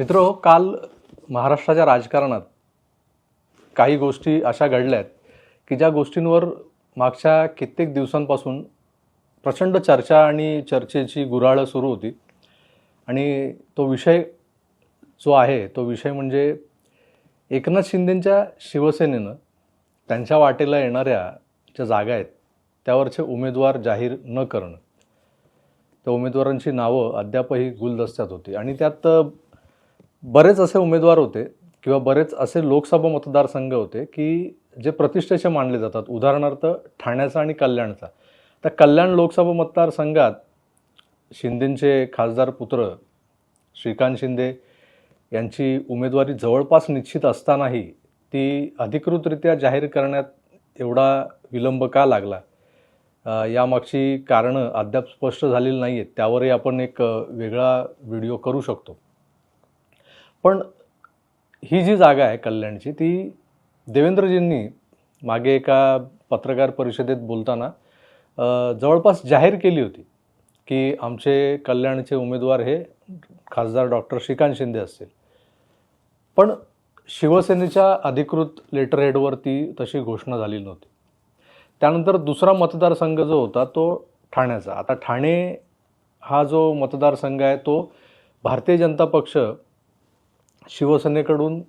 मित्र काल महाराष्ट्राच्या राजकारणात काही गोष्टी अशा घडल्या आहेत की ज्या गोष्टींवर मागच्या कित्येक दिवसांपासून प्रचंड चर्चा आणि चर्चेची गुराळं सुरू होती. आणि तो विषय जो आहे तो विषय म्हणजे एकनाथ शिंदेंच्या शिवसेनेनं त्यांच्या वाटेला येणाऱ्या ज्या जागा आहेत त्यावरचे उमेदवार जाहीर न करणं. त्या उमेदवारांची नावं अद्यापही गुलदस्त्यात होती. आणि त्यात बरेच असे उमेदवार होते किंवा बरेच असे लोकसभा मतदारसंघ होते की जे प्रतिष्ठेचे मानले जातात. उदाहरणार्थ ठाण्याचा आणि कल्याणचा. तर कल्याण लोकसभा मतदारसंघात शिंदेंचे खासदार पुत्र श्रीकांत शिंदे यांची उमेदवारी जवळपास निश्चित असतानाही ती अधिकृतरित्या जाहीर करण्यात एवढा विलंब का लागला? यामागची कारणं अद्याप स्पष्ट झालेली नाही आहेत त्यावरही आपण एक वेगळा व्हिडिओ करू शकतो. पण ही जी जागा आहे कल्याणची ती देवेंद्रजींनी मागे एका पत्रकार परिषदेत बोलताना जवळपास जाहीर केली होती की आमचे कल्याणचे उमेदवार हे खासदार डॉक्टर श्रीकांत शिंदे असतील. पण शिवसेनेच्या अधिकृत लेटर हेडवरती तशी घोषणा झालेली नव्हती. त्यानंतर दुसरा मतदारसंघ जो होता तो ठाण्याचा. आता ठाणे हा जो मतदारसंघ आहे तो भारतीय जनता पक्ष शिवसेनेकडून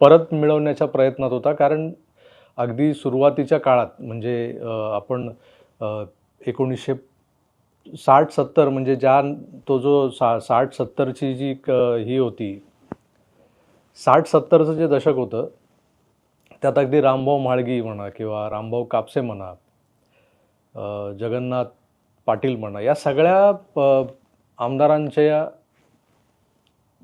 परत मिळवण्याच्या प्रयत्नात होता. कारण अगदी सुरुवातीच्या काळात म्हणजे आपण एकोणीसशे साठ सत्तर म्हणजे ज्या तो जो सा साठ सत्तरची जी क- ही होती साठ सत्तरचं जे दशक होतं त्यात अगदी रामभाऊ म्हाळगी म्हणा किंवा रामभाऊ कापसे म्हणा जगन्नाथ पाटील म्हणा या सगळ्या प- आमदारांच्या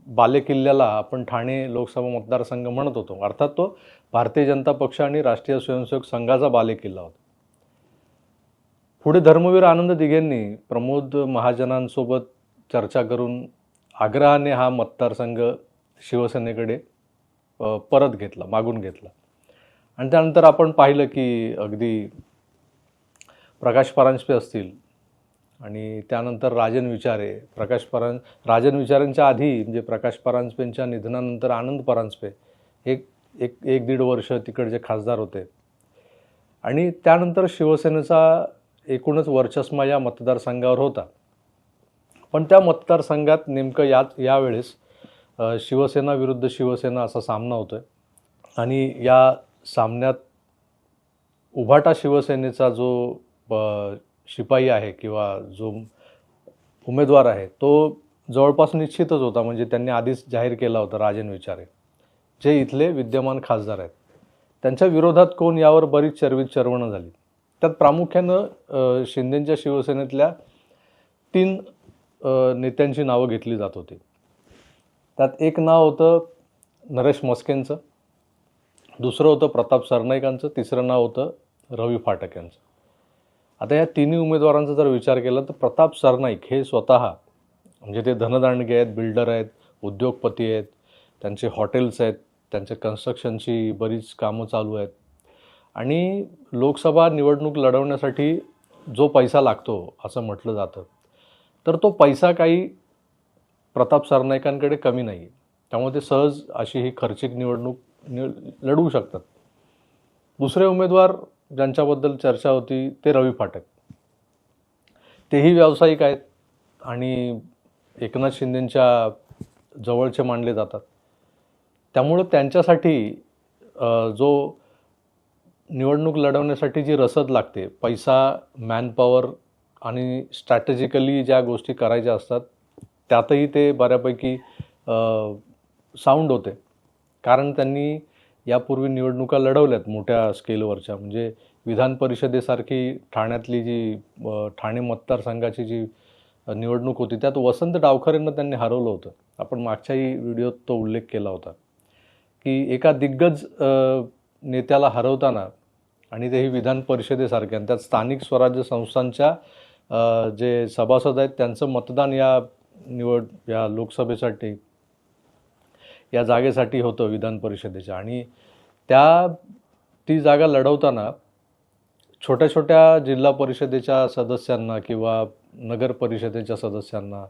बालेकिल्ल्याला आपण ठाणे लोकसभा मतदारसंघ म्हणत होतो. अर्थात तो भारतीय जनता पक्ष आणि राष्ट्रीय स्वयंसेवक संघाचा बालेकिल्ला होता. पुढे धर्मवीर आनंद दिघेंनी प्रमोद महाजनांसोबत चर्चा करून आग्रहाने हा मतदारसंघ शिवसेनेकडे परत घेतला मागून घेतला. आणि त्यानंतर आपण पाहिलं की अगदी प्रकाश परांजपे असतील आणि त्यानंतर राजन विचारे प्रकाश परां राजन विचारांच्या आधी म्हणजे प्रकाश परांजपेंच्या निधनानंतर आनंद परांजपे एक एक एक दीड वर्ष तिकडचे खासदार होते. आणि त्यानंतर शिवसेनेचा एकूणच वर्चस्मा या मतदारसंघावर होता. पण त्या मतदारसंघात नेमकं यात यावेळेस शिवसेना विरुद्ध शिवसेना असा सामना होतो आहे आणि या सामन्यात उभाटा शिवसेनेचा जो शिपाई आहे किंवा जो उमेदवार आहे तो जवळपास निश्चितच होता. म्हणजे त्यांनी आधीच जाहीर केला होता राजन विचारे. जे इथले विद्यमान खासदार आहेत त्यांच्या विरोधात कोण यावर बरीच चरवित चरवणं झाली. त्यात प्रामुख्यानं शिंदेंच्या शिवसेनेतल्या तीन नेत्यांची नावं घेतली जात होती. त्यात एक नाव होतं नरेश मस्केंचं दुसरं होतं प्रताप सरनाईकांचं तिसरं नाव होतं रवी फाटक यांचं आता या तिन्ही उमेदवारांचा जर विचार केला तर प्रताप सरनाईक हे स्वतः म्हणजे ते धनदांडगे आहेत बिल्डर आहेत उद्योगपती आहेत त्यांचे हॉटेल्स आहेत त्यांच्या कन्स्ट्रक्शनची बरीच कामं चालू आहेत. आणि लोकसभा निवडणूक लढवण्यासाठी जो पैसा लागतो असं म्हटलं जातं तर तो पैसा काही प्रताप सरनाईकांकडे कमी नाही. त्यामुळे ते सहज अशी ही खर्चिक निवडणूक निव लढवू शकतात. दुसरे उमेदवार ज्यांच्याबद्दल चर्चा होती ते रवी फाटक. तेही व्यावसायिक आहेत आणि एकनाथ शिंदेंच्या जवळचे मानले जातात. त्यामुळं त्यांच्यासाठी जो निवडणूक लढवण्यासाठी जी रसद लागते पैसा मॅनपॉवर आणि स्ट्रॅटेजिकली ज्या गोष्टी करायच्या असतात त्यातही ते बऱ्यापैकी साऊंड होते. कारण त्यांनी यापूर्वी निवडणुका लढवल्यात मोठ्या स्केलवरच्या. म्हणजे विधान परिषदेसारखी ठाण्यातली जी ठाणे मतदारसंघाची जी निवडणूक होती त्यात वसंत डावखरेंना त्यांनी हरवलं होतं. आपण मागच्याही व्हिडिओत तो उल्लेख केला होता. की एका दिग्गज नेत्याला हरवताना आणि तेही विधान परिषदेसारख्या आणि त्यात स्थानिक स्वराज्य संस्थांच्या जे सभासद आहेत त्यांचं मतदान या निवड या लोकसभेसाठी या जागेसाठी होतं विधान परिषदेच्या. आणि त्या ती जागा लढवताना छोट्या छोट्या जिल्हा परिषदेच्या सदस्यांना किंवा नगर परिषदेच्या सदस्यांना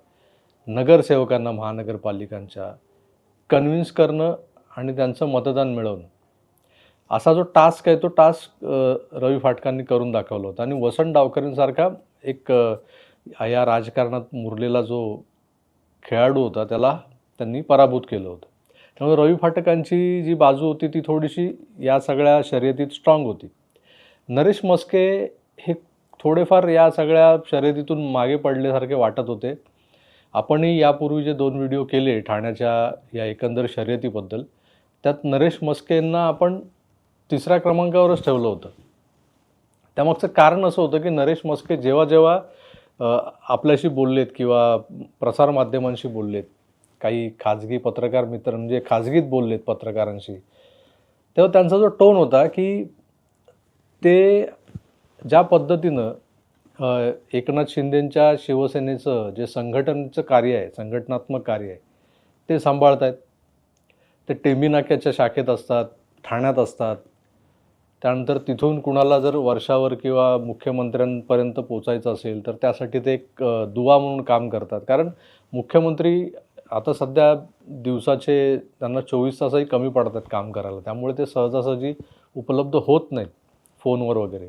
नगरसेवकांना महानगरपालिकांच्या कन्व्हिन्स करणं आणि त्यांचं मतदान मिळवणं. असा जो टास्क आहे तो टास्क रवी फाटकांनी करून दाखवला होता. आणि वसंत डावकरींसारखा एक या राजकारणात मुरलेला जो खेळाडू होता त्याला त्यांनी पराभूत केलं होतं. त्यामुळे रवी फाटकांची जी बाजू होती ती थोडीशी या सगळ्या शर्यतीत स्ट्रॉंग होती. नरेश मस्के हे थोडेफार या सगळ्या शर्यतीतून मागे पडल्यासारखे वाटत होते. आपणही यापूर्वी जे दोन व्हिडिओ केले ठाण्याच्या या एकंदर शर्यतीबद्दल त्यात नरेश मस्केंना आपण तिसऱ्या क्रमांकावरच ठेवलं होतं. त्यामागचं कारण असं होतं की नरेश मस्के जेव्हा जेव्हा आपल्याशी बोललेत किंवा प्रसारमाध्यमांशी बोललेत काही खाजगी पत्रकार मित्र म्हणजे खाजगीत बोललेत पत्रकारांशी तेव्हा त्यांचा जो टोन होता की ते ज्या पद्धतीनं एकनाथ शिंदेंच्या शिवसेनेचं जे संघटनचं कार्य आहे संघटनात्मक कार्य आहे ते सांभाळत आहेत ते टेंबी नाक्याच्या शाखेत असतात ठाण्यात असतात. त्यानंतर तिथून कुणाला जर वर्षावर किंवा मुख्यमंत्र्यांपर्यंत पोचायचं असेल तर त्यासाठी ते एक दुवा म्हणून काम करतात. कारण मुख्यमंत्री आता सध्या दिवसाचे त्यांना चोवीस तासही कमी पडतात काम करायला. त्यामुळे ते सहजासहजी उपलब्ध होत नाहीत फोनवर वगैरे.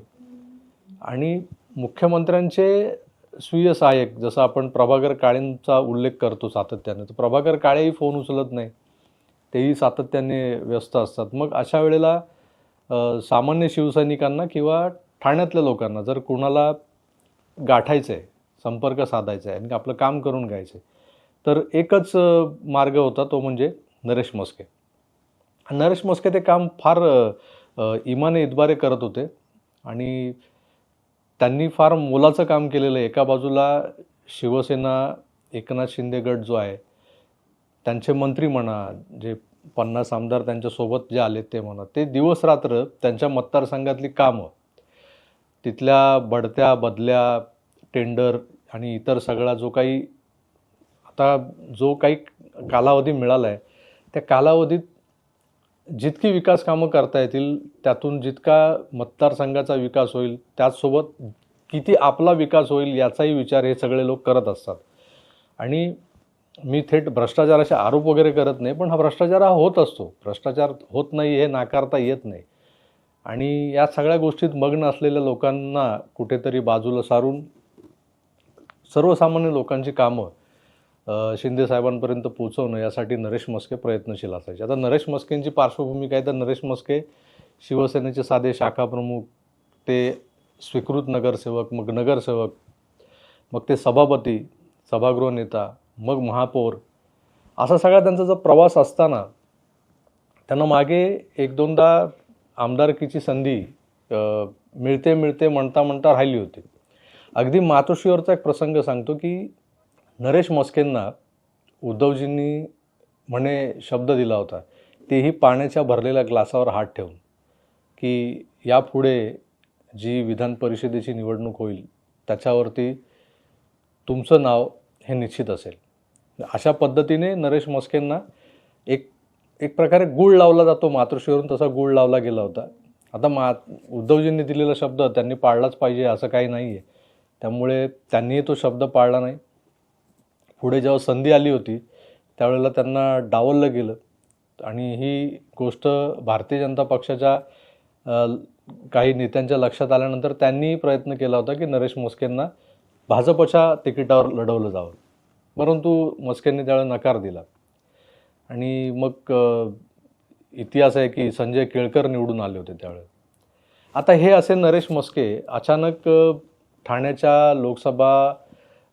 आणि मुख्यमंत्र्यांचे स्वीय सहाय्यक जसं आपण प्रभाकर काळेंचा उल्लेख करतो सातत्याने तर प्रभाकर काळेही फोन उचलत नाही. तेही सातत्याने व्यस्त असतात. मग अशा वेळेला सामान्य शिवसैनिकांना किंवा ठाण्यातल्या लोकांना जर कुणाला गाठायचं आहे संपर्क साधायचा आहे आणि आपलं काम करून घ्यायचं आहे तर एकच मार्ग होता तो म्हणजे नरेश मस्के. नरेश मस्के ते काम फार इमाने इतबारे करत होते आणि त्यांनी फार मोलाचं काम केलेलं आहे. एका बाजूला शिवसेना एकनाथ शिंदे गट जो आहे त्यांचे मंत्री म्हणा जे पन्नास आमदार त्यांच्यासोबत जे आले ते म्हणा ते दिवस रात्र त्यांच्या मतदारसंघातली कामं तिथल्या बढत्या बदल्या टेंडर आणि इतर सगळा जो काही आता जो काही कालावधी मिळाला आहे त्या कालावधीत जितकी विकास कामं करता येतील त्यातून जितका मतदारसंघाचा विकास होईल त्याचसोबत किती आपला विकास होईल याचाही विचार हे सगळे लोक करत असतात. आणि मी थेट भ्रष्टाचाराचे आरोप वगैरे करत नाही पण हा भ्रष्टाचार हा होत असतो. भ्रष्टाचार होत नाही हे नाकारता येत नाही. आणि या सगळ्या गोष्टीत मग्न असलेल्या लोकांना कुठेतरी बाजूला सारून सर्वसामान्य लोकांची कामं शिंदे साहेबांपर्यंत पोहोचवणं यासाठी नरेश मस्के प्रयत्नशील असायचे. आता नरेश मस्केंची पार्श्वभूमी काय? तर नरेश मस्के शिवसेनेचे साधे शाखा प्रमुख ते स्वीकृत नगरसेवक मग नगरसेवक मग ते सभापती सभागृह नेता मग महापौर. असा सगळा त्यांचा जो प्रवास असताना त्यांना मागे एक दोनदा आमदारकीची संधी मिळते मिळते म्हणता म्हणता राहिली होती. अगदी मातोश्रीवरचा एक प्रसंग सांगतो की नरेश मस्केंना उद्धवजींनी म्हणे शब्द दिला होता तेही पाण्याच्या भरलेल्या ग्लासावर हात ठेवून की यापुढे जी विधान परिषदेची निवडणूक होईल त्याच्यावरती तुमचं नाव हे निश्चित असेल. अशा पद्धतीने नरेश मस्केंना एक एक प्रकारे गुळ लावला जातो मातृश्रीवरून तसा गुळ लावला गेला होता. आता मा उद्धवजींनी दिलेला शब्द त्यांनी पाळलाच पाहिजे असं काही नाही आहे त्यामुळे त्यांनीही तो शब्द पाळला नाही. पुढे जेव्हा संधी आली होती त्यावेळेला त्यांना डावललं गेलं. आणि ही गोष्ट भारतीय जनता पक्षाच्या काही नेत्यांच्या लक्षात आल्यानंतर त्यांनी प्रयत्न केला होता की नरेश मोस्केंना भाजपच्या तिकिटावर लढवलं जावं. परंतु मोस्केंनी त्यावेळेला नकार दिला. आणि मग इतिहास आहे की संजय केळकर निवडून आले होते त्यावेळेस आता हे असे नरेश मस्के अचानक ठाण्याच्या लोकसभा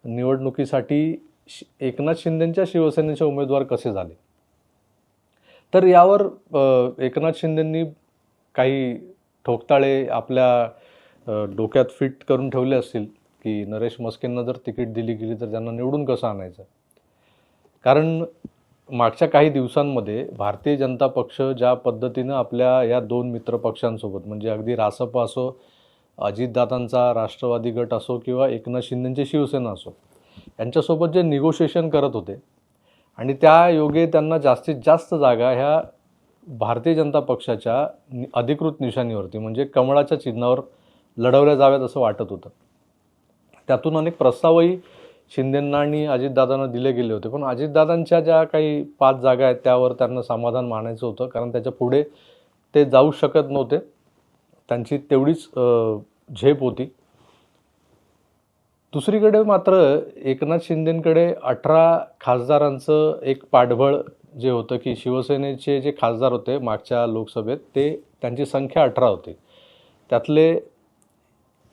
निवडणुकीसाठी एकनाथ शिंदेंच्या शिवसेनेचे उमेदवार कसे झाले? तर यावर एकनाथ शिंदेंनी काही ठोकताळे आपल्या डोक्यात फिट करून ठेवले असतील की नरेश मस्केंना जर तिकीट दिली गेली तर त्यांना निवडून कसं आणायचं? कारण मागच्या काही दिवसांमध्ये भारतीय जनता पक्ष ज्या पद्धतीनं आपल्या या दोन मित्र पक्षांसोबत म्हणजे अगदी रासप असो अजितदादांचा राष्ट्रवादी गट असो किंवा एकनाथ शिंदेंची शिवसेना असो यांच्यासोबत जे निगोशिएशन करत होते. आणि त्या योगे त्यांना जास्तीत जास्त जागा ह्या भारतीय जनता पक्षाच्या नि- अधिकृत निशाणीवरती म्हणजे कमळाच्या चिन्हावर लढवल्या जाव्यात असं वाटत होतं. त्यातून अनेक प्रस्तावही शिंदेंना आणि अजितदादांना दिले गेले होते. पण अजितदादांच्या ज्या काही पाच जागा आहेत त्यावर त्यांना समाधान मानायचं होतं कारण त्याच्या पुढे ते जाऊ शकत नव्हते. त्यांची तेवढीच झेप होती. दुसरीकडे मात्र एकनाथ शिंदेकडे अठरा खासदारांचं एक पाठबळ जे होतं की शिवसेनेचे जे खासदार होते मागच्या लोकसभेत ते त्यांची संख्या अठरा होती. त्यातले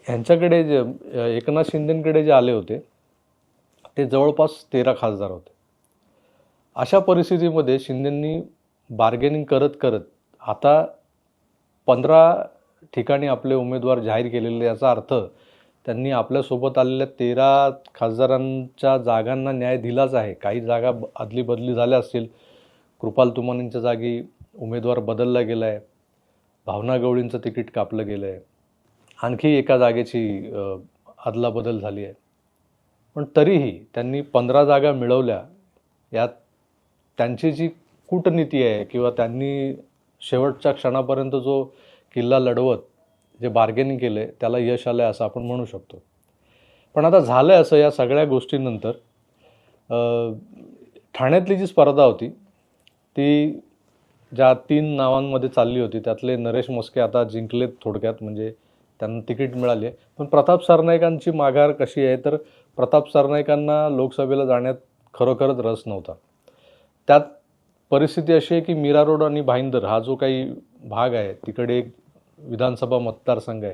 ह्यांच्याकडे जे एकनाथ शिंदेकडे जे आले होते ते जवळपास तेरा खासदार होते. अशा परिस्थितीमध्ये शिंदेंनी बार्गेनिंग करत करत आता पंधरा ठिकाणी आपले उमेदवार जाहीर केलेले याचा अर्थ त्यांनी आपल्यासोबत आलेल्या तेरा खासदारांच्या जागांना न्याय दिलाच आहे. काही जागा अदली बदली झाल्या असतील. कृपाल तुमानींच्या जागी उमेदवार बदलला गेला आहे भावना गवळींचं तिकीट कापलं गेलं आहे आणखी एका जागेची अदलाबदल झाली आहे. पण तरीही त्यांनी पंधरा जागा मिळवल्या. यात त्यांची जी कूटनीती आहे किंवा त्यांनी शेवटच्या क्षणापर्यंत जो किल्ला लढवत जे बार्गेनिंग केलं आहे त्याला यश आलं आहे असं आपण म्हणू शकतो. पण आता झालं आहे असं या सगळ्या गोष्टीनंतर ठाण्यातली जी स्पर्धा होती ती ज्या तीन नावांमध्ये चालली होती त्यातले नरेश मस्के आता जिंकलेत थोडक्यात म्हणजे त्यांना तिकीट मिळाली आहे पण प्रताप सरनाईकांची माघार कशी आहे? तर प्रताप सरनाईकांना लोकसभेला जाण्यात खरोखरच रस नव्हता. त्यात परिस्थिती अशी आहे की मीरा रोड आणि भाईंदर हा जो काही भाग आहे तिकडे एक विधानसभा मतदारसंघ आहे.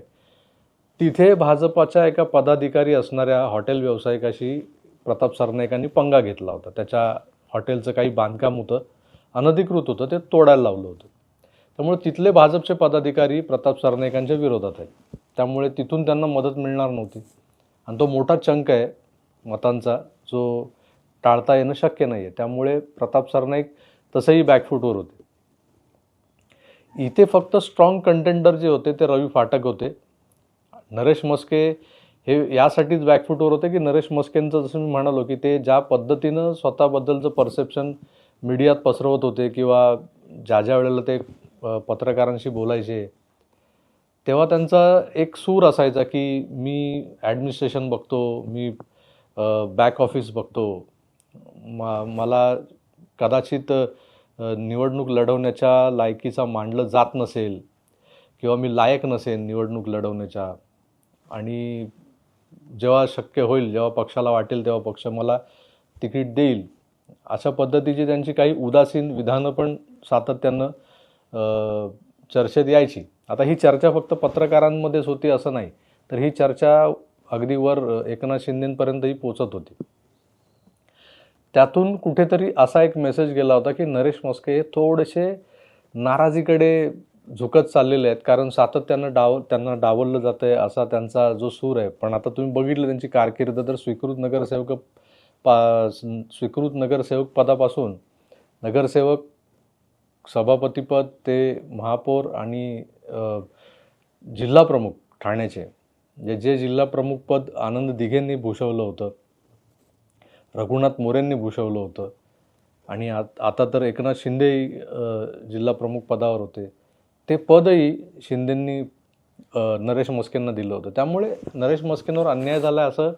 तिथे भाजपाच्या एका पदाधिकारी असणाऱ्या हॉटेल व्यावसायिकाशी प्रताप सरनाईकांनी पंगा घेतला होता. त्याच्या हॉटेलचं काही बांधकाम होतं अनधिकृत होतं ते तोडायला लावलं होतं. त्यामुळे तिथले भाजपचे पदाधिकारी प्रताप सरनाईकांच्या विरोधात आहेत. त्यामुळे तिथून त्यांना मदत मिळणार नव्हती. आणि तो मोठा चंक आहे मतांचा जो टाळता येणं शक्य नाही आहे त्यामुळे प्रताप सरनाईक तसंही बॅकफूटवर होते. इथे फक्त स्ट्रॉंग कंटेंडर जे होते ते रवी फाटक होते. नरेश मस्के हे यासाठीच बॅकफूटवर होते की नरेश मस्केंचं जसं मी म्हणालो की ते ज्या पद्धतीनं स्वतःबद्दलचं परसेप्शन मीडियात पसरवत होते किंवा ज्या ज्या वेळेला ते पत्रकारांशी बोलायचे तेव्हा त्यांचा एक सूर असायचा की मी ॲडमिनिस्ट्रेशन बघतो मी बॅक ऑफिस बघतो. मा मला कदाचित निवडणूक लढवण्याच्या लायकीचा मांडलं जात नसेल किंवा मी लायक नसेन निवडणूक लढवण्याच्या आणि जेव्हा शक्य होईल जेव्हा पक्षाला वाटेल तेव्हा पक्ष मला तिकीट देईल अशा पद्धतीची त्यांची काही उदासीन विधानं पण सातत्यानं चर्चेत यायची. आता ही चर्चा फक्त पत्रकारांमध्येच होती असं नाही तर ही चर्चा अगदी वर एकनाथ शिंदेपर्यंतही पोचत होती. त्यातून कुठेतरी असा एक मेसेज गेला होता की नरेश मस्के हे थोडेसे नाराजीकडे झुकत चाललेले आहेत कारण सातत्यानं डाव त्यांना डावललं जातं आहे असा त्यांचा जो सूर आहे. पण आता तुम्ही बघितलं त्यांची कारकीर्द तर स्वीकृत नगरसेवक पा स्वीकृत नगरसेवक पदापासून नगरसेवक सभापतीपद ते महापौर आणि जिल्हाप्रमुख जिल्हा प्रमुख ठाण्याचे जे जे जिल्हा प्रमुख पद आनंद दिघेंनी भूषवलं होतं. रघुनाथ मोरेंनी भूषवलं होतं. आणि आत आता तर एकनाथ शिंदे जिल्हा प्रमुख पदावर होते. ते पदही शिंदेंनी नरेश मस्केंना दिलं होतं. त्यामुळे नरेश मस्केंवर अन्याय झाला असं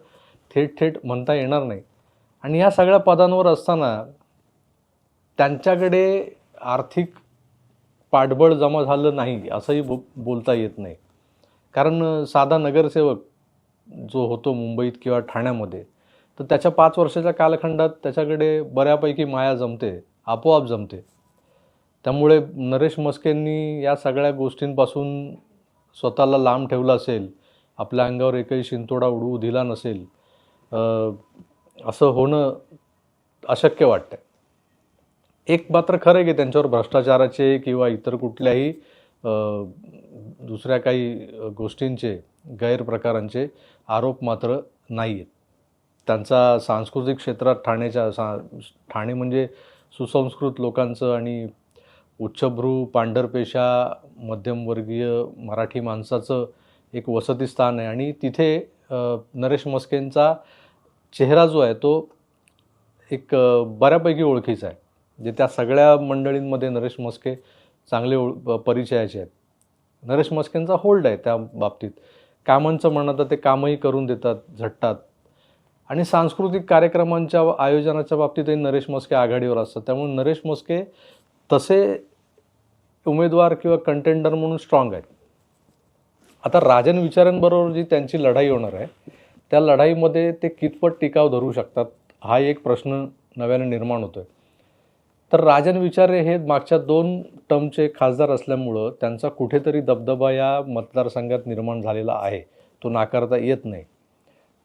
थेट थेट म्हणता येणार नाही. आणि या सगळ्या पदांवर असताना त्यांच्याकडे आर्थिक पाठबळ जमा झालं नाही असंही बो बोलता येत नाही. कारण साधा नगरसेवक जो होतो मुंबईत किंवा ठाण्यामध्ये तर त्याच्या पाच वर्षाच्या कालखंडात त्याच्याकडे बऱ्यापैकी माया जमते आपोआप जमते. त्यामुळे नरेश मस्केंनी या सगळ्या गोष्टींपासून स्वतःला लांब ठेवलं असेल आपल्या अंगावर एकही शिंतोडा उडवू दिला नसेल असं होणं अशक्य वाटतं एक मात्र खरं की त्यांच्यावर भ्रष्टाचाराचे किंवा इतर कुठल्याही दुसऱ्या काही गोष्टींचे गैरप्रकारांचे आरोप मात्र नाही आहेत त्यांचा सांस्कृतिक क्षेत्रात ठाण्याच्या सा ठाणे म्हणजे सुसंस्कृत लोकांचं आणि उच्चभ्रू पांढरपेशा मध्यमवर्गीय मराठी माणसाचं एक वसतीस्थान आहे. आणि तिथे नरेश मस्केंचा चेहरा जो आहे तो एक बऱ्यापैकी ओळखीचा आहे. जे त्या सगळ्या मंडळींमध्ये नरेश मस्के चांगले ओळ परिचयाचे आहेत. नरेश मस्केंचा होल्ड आहे त्या बाबतीत. कामांचं म्हणणं तर ते कामही करून देतात झटतात. आणि सांस्कृतिक कार्यक्रमांच्या आयोजनाच्या बाबतीतही नरेश मस्के आघाडीवर असतात. त्यामुळे नरेश मस्के तसे उमेदवार किंवा कंटेंडर म्हणून स्ट्रॉंग आहेत. आता राजन विचारांबरोबर जी त्यांची लढाई होणार आहे त्या लढाईमध्ये ते कितपत टिकाव धरू शकतात हा एक प्रश्न नव्याने निर्माण होतोय. तर राजन विचारे हे मागच्या दोन टर्मचे खासदार असल्यामुळं त्यांचा कुठेतरी दबदबा या मतदारसंघात निर्माण झालेला आहे. तो नाकारता येत नाही.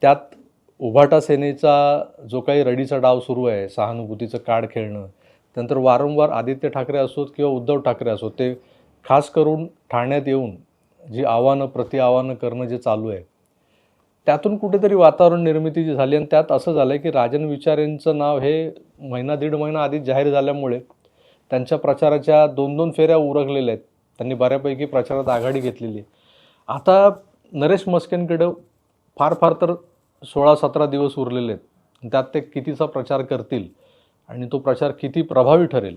त्यात उभाटा सेनेचा जो काही रडीचा डाव सुरू आहे सहानुभूतीचं कार्ड खेळणं त्यानंतर वारंवार आदित्य ठाकरे असोत किंवा उद्धव ठाकरे असोत ते खास करून ठाण्यात येऊन जी आव्हानं प्रति आव्हानं करणं जे चालू आहे त्यातून कुठेतरी वातावरण निर्मिती जी झाली आणि त्यात असं झालं की राजन विचारेंचं नाव हे महिना दीड महिना आधीच जाहीर झाल्यामुळे त्यांच्या प्रचाराच्या दोन दोन फेऱ्या उरकलेल्या आहेत. त्यांनी बऱ्यापैकी प्रचारात आघाडी घेतलेली आहे. आता नरेश मस्केंकडं फार फार तर सोळा सतरा दिवस उरलेले आहेत. त्यात ते कितीचा प्रचार करतील आणि तो प्रचार किती प्रभावी ठरेल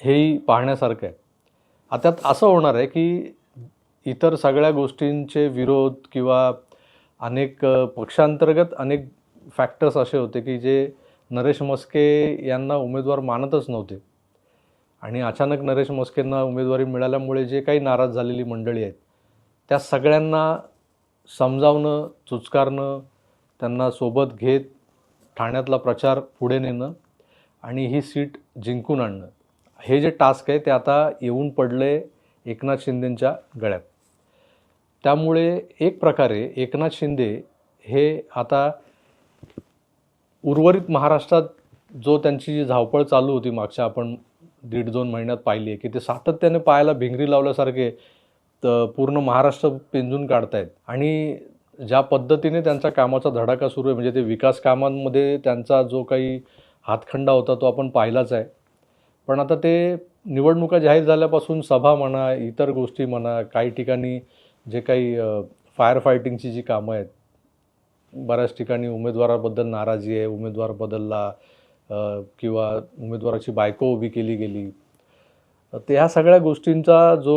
हेही पाहण्यासारखं आहे. आता असं होणार आहे की इतर सगळ्या गोष्टींचे विरोध किंवा अनेक पक्षांतर्गत अनेक फॅक्टर्स असे होते की जे नरेश मस्के यांना उमेदवार मानतच नव्हते. आणि अचानक नरेश मस्केंना उमेदवारी मिळाल्यामुळे जे काही नाराज झालेली मंडळी आहेत त्या सगळ्यांना समजावणं चुचकारणं त्यांना सोबत घेत ठाण्यातला प्रचार पुढे नेणं आणि ही सीट जिंकून आणणं. हे जे टास्क आहे ते आता येऊन पडले एकनाथ शिंदेंच्या गळ्यात. त्यामुळे एक प्रकारे एकनाथ शिंदे हे आता उर्वरित महाराष्ट्रात जो त्यांची जी धावपळ चालू होती मागच्या आपण दीड दोन महिन्यात पाहिली आहे की ते सातत्याने पायाला भिंगरी लावल्यासारखे पूर्ण महाराष्ट्र पिंजून काढतायत. आणि ज्या पद्धतीने त्यांचा कामाचा धडाका सुरू आहे म्हणजे ते विकास कामांमध्ये त्यांचा जो काही हातखंडा होता तो आपण पाहिलाच आहे. पण आता ते निवडणुका जाहीर झाल्यापासून सभा म्हणा इतर गोष्टी म्हणा काही ठिकाणी जे काही फायर फायटिंगची जी कामं आहेत बऱ्याच ठिकाणी उमेदवाराबद्दल नाराजी आहे उमेदवार बदलला किंवा उमेदवाराची बायको उभी केली गेली. तर ह्या सगळ्या गोष्टींचा जो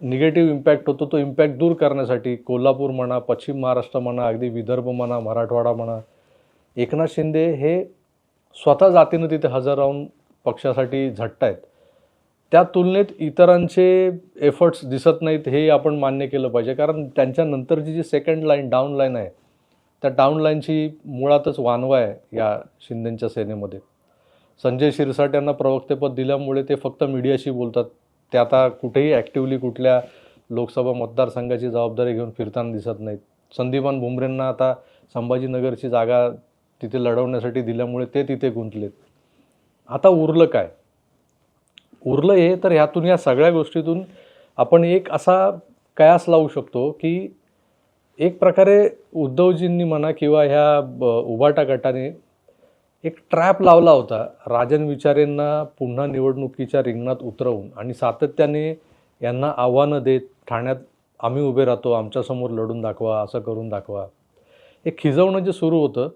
निगेटिव्ह इम्पॅक्ट होतो तो इम्पॅक्ट दूर करण्यासाठी कोल्हापूर म्हणा पश्चिम महाराष्ट्र म्हणा अगदी विदर्भ म्हणा मराठवाडा म्हणा एकनाथ शिंदे हे स्वतः जातीनं तिथे हजर राहून पक्षासाठी झटतायत त्या तुलनेत इतरांचे एफर्ट्स दिसत नाहीत हे आपण मान्य केलं पाहिजे. कारण त्यांच्यानंतरची जी सेकंड लाईन डाऊन लाईन आहे त्या डाऊन लाईनची मुळातच वानवा आहे या शिंदेंच्या सेनेमध्ये. संजय शिरसाट यांना प्रवक्तेपद दिल्यामुळे ते फक्त मीडियाशी बोलतात ते आता कुठेही ॲक्टिव्हली कुठल्या लोकसभा मतदारसंघाची जबाबदारी घेऊन फिरताना दिसत नाहीत. संदीपान भुमरेंना आता संभाजीनगरची जागा तिथे लढवण्यासाठी दिल्यामुळे ते तिथे गुंतलेत. आता उरलं काय? उरलं हे तर ह्यातून या सगळ्या गोष्टीतून आपण एक असा कयास लावू शकतो की एक प्रकारे उद्धवजींनी म्हणा किंवा ह्या ब- उभाटा गटाने एक ट्रॅप लावला होता. राजन विचारेंना पुन्हा निवडणुकीच्या रिंगणात उतरवून आणि सातत्याने यांना आव्हानं देत ठाण्यात आम्ही उभे राहतो आमच्यासमोर लढून दाखवा असं करून दाखवा. हे खिजवणं जे सुरू होतं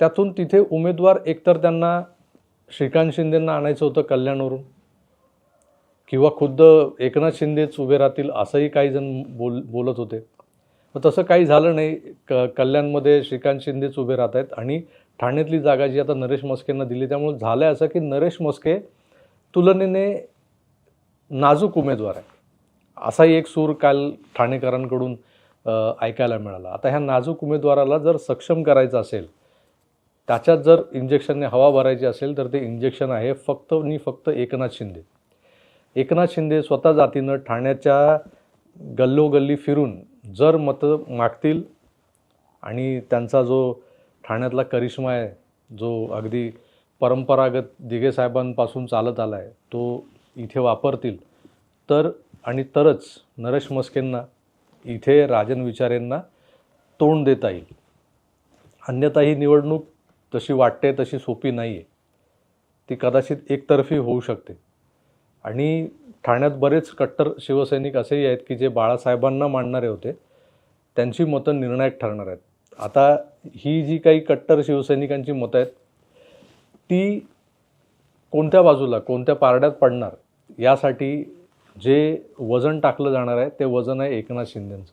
त्यातून तिथे उमेदवार एकतर त्यांना श्रीकांत शिंदेंना आणायचं होतं कल्याणवरून किंवा खुद्द एकनाथ शिंदेच उभे राहतील असंही काही जण बोल बोलत होते. तसं काही झालं नाही. क कल्याणमध्ये श्रीकांत शिंदेच उभे राहत आहेत आणि ठाण्यातली जागा जी आता नरेश मस्केंना दिली त्यामुळे झालं आहे असं की नरेश मस्के तुलनेने नाजूक उमेदवार आहे असाही एक सूर काल ठाणेकरांकडून ऐकायला मिळाला. आता ह्या नाजूक उमेदवाराला जर सक्षम करायचं असेल त्याच्यात जर इंजेक्शनने हवा भरायची असेल तर ते इंजेक्शन आहे फक्त आणि फक्त एकनाथ शिंदे. एकनाथ शिंदे स्वतः जातीनं ठाण्याच्या गल्लोगल्ली फिरून जर मतं मागतील आणि त्यांचा जो ठाण्यातला करिश्मा आहे जो अगदी परंपरागत दिघे साहेबांपासून चालत आला आहे तो इथे वापरतील. तर आणि तरच नरेश मस्केंना इथे राजन विचारेंना तोंड देता येईल. अन्यथा ही निवडणूक तशी वाटते तशी सोपी नाही आहे ती कदाचित एकतर्फी होऊ शकते. आणि ठाण्यात बरेच कट्टर शिवसैनिक असेही आहेत की जे बाळासाहेबांना मांडणारे होते त्यांची मतं निर्णायक ठरणार आहेत. आता ही जी काही कट्टर शिवसैनिकांची मतं आहेत ती कोणत्या बाजूला कोणत्या पारड्यात पडणार यासाठी जे वजन टाकलं जाणार आहे ते वजन आहे एकनाथ शिंदेंचं.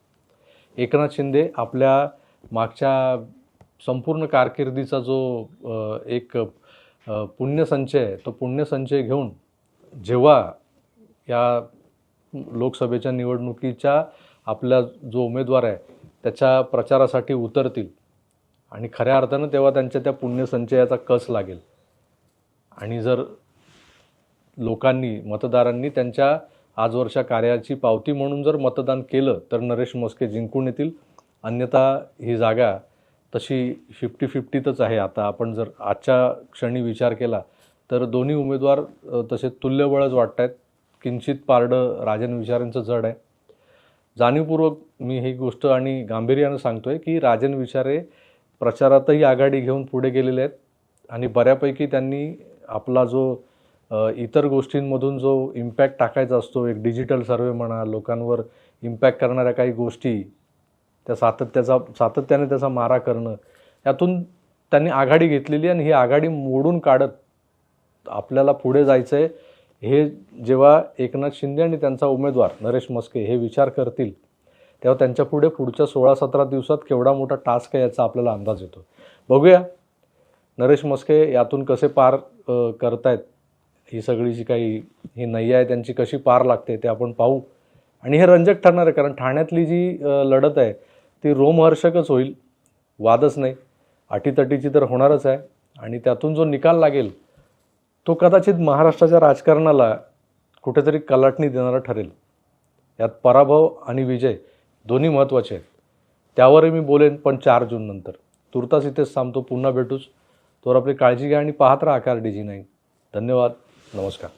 एकनाथ शिंदे आपल्या मागच्या संपूर्ण कारकिर्दीचा जो एक पुण्यसंचय आहे तो पुण्यसंचय घेऊन जेव्हा या लोकसभेच्या निवडणुकीच्या आपला जो उमेदवार आहे त्याच्या प्रचारासाठी उतरतील. आणि खऱ्या अर्थानं तेव्हा त्यांच्या त्या पुण्यसंचयाचा कस लागेल. आणि जर लोकांनी मतदारांनी त्यांच्या आजवरच्या कार्याची पावती म्हणून जर मतदान केलं तर नरेश मस्के जिंकून येतील. अन्यथा ही जागा तशी फिफ्टी फिफ्टीतच आहे. आता आपण जर आजच्या क्षणी विचार केला तर दोन्ही उमेदवार तसे तुल्यबळच वाटत आहेत किंचित पारडं राजन विचारांचं जड आहे. जाणीवपूर्वक मी ही गोष्ट आणि गांभीर्यानं सांगतोय की राजन विचारे प्रचारातही आघाडी घेऊन पुढे गेलेले आहेत आणि बऱ्यापैकी त्यांनी आपला जो इतर गोष्टींमधून जो इम्पॅक्ट टाकायचा असतो एक डिजिटल सर्वे म्हणा लोकांवर इम्पॅक्ट करणाऱ्या काही गोष्टी त्या सातत्याचा सातत्याने त्याचा मारा करणं यातून त्यांनी आघाडी घेतलेली आणि ही आघाडी मोडून काढत आपल्याला पुढे जायचं आहे हे जेव्हा एकनाथ शिंदे आणि त्यांचा उमेदवार नरेश मस्के हे विचार करतील तेव्हा त्यांच्या पुढे पुढच्या सोळा सतरा दिवसात केवढा मोठा टास्क आहे याचा आपल्याला अंदाज येतो. बघूया नरेश मस्के यातून कसे पार करतायत ही सगळी जी काही ही नैया आहे त्यांची कशी पार लागते ते आपण पाहू. आणि हे रंजक ठरणार आहे कारण ठाण्यातली जी लढत आहे ती रोमहर्षकच होईल वादच नाही अटीतटीची तर होणारच आहे. आणि त्यातून जो निकाल लागेल तो कदाचित महाराष्ट्राच्या राजकारणाला कुठेतरी कलाटणी देणारा ठरेल. यात पराभव आणि विजय दोन्ही महत्त्वाचे आहेत. त्यावरही मी बोलेन पण चार जून नंतर. तुर्तास इथेच थांबतो. पुन्हा भेटूच. तोवर आपली काळजी घ्या आणि पाहत राहा आकार डी जी धन्यवाद. नमस्कार.